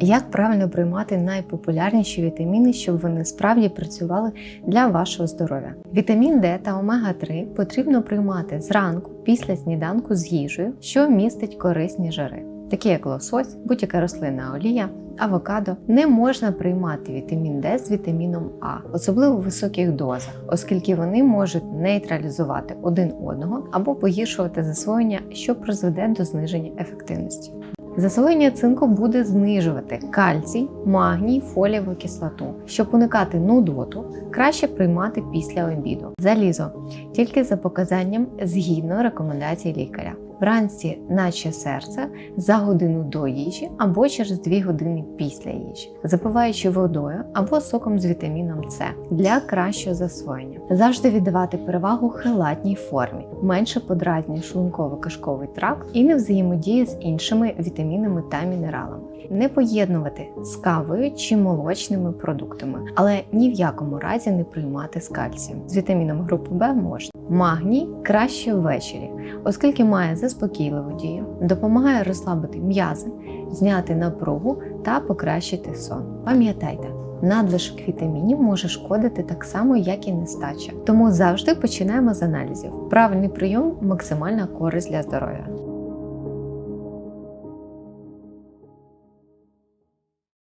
Як правильно приймати найпопулярніші вітаміни, щоб вони справді працювали для вашого здоров'я? Вітамін Д та омега-3 потрібно приймати зранку після сніданку з їжею, що містить корисні жири, такі як лосось, будь-яка рослинна олія. Авокадо не можна приймати вітамін Д з вітаміном А, особливо в високих дозах, оскільки вони можуть нейтралізувати один одного або погіршувати засвоєння, що призведе до зниження ефективності. Засвоєння цинку буде знижувати кальцій, магній, фолієву кислоту. Щоб уникати нудоту, краще приймати після обіду. Залізо тільки за показанням згідно рекомендацій лікаря. Вранці, наче серце, за годину до їжі або через 2 години після їжі, запиваючи водою або соком з вітаміном С для кращого засвоєння. Завжди віддавати перевагу хелатній формі, менше подразнює шлунково-кишковий тракт і не взаємодіє з іншими вітамінами та мінералами. Не поєднувати з кавою чи молочними продуктами, але ні в якому разі не приймати з кальцієм. З вітаміном групи Б можна. Магній краще ввечері, оскільки має заспокійливу дію, допомагає розслабити м'язи, зняти напругу та покращити сон. Пам'ятайте, надлишок вітамінів може шкодити так само, як і нестача. Тому завжди починаємо з аналізів. Правильний прийом максимальна користь для здоров'я.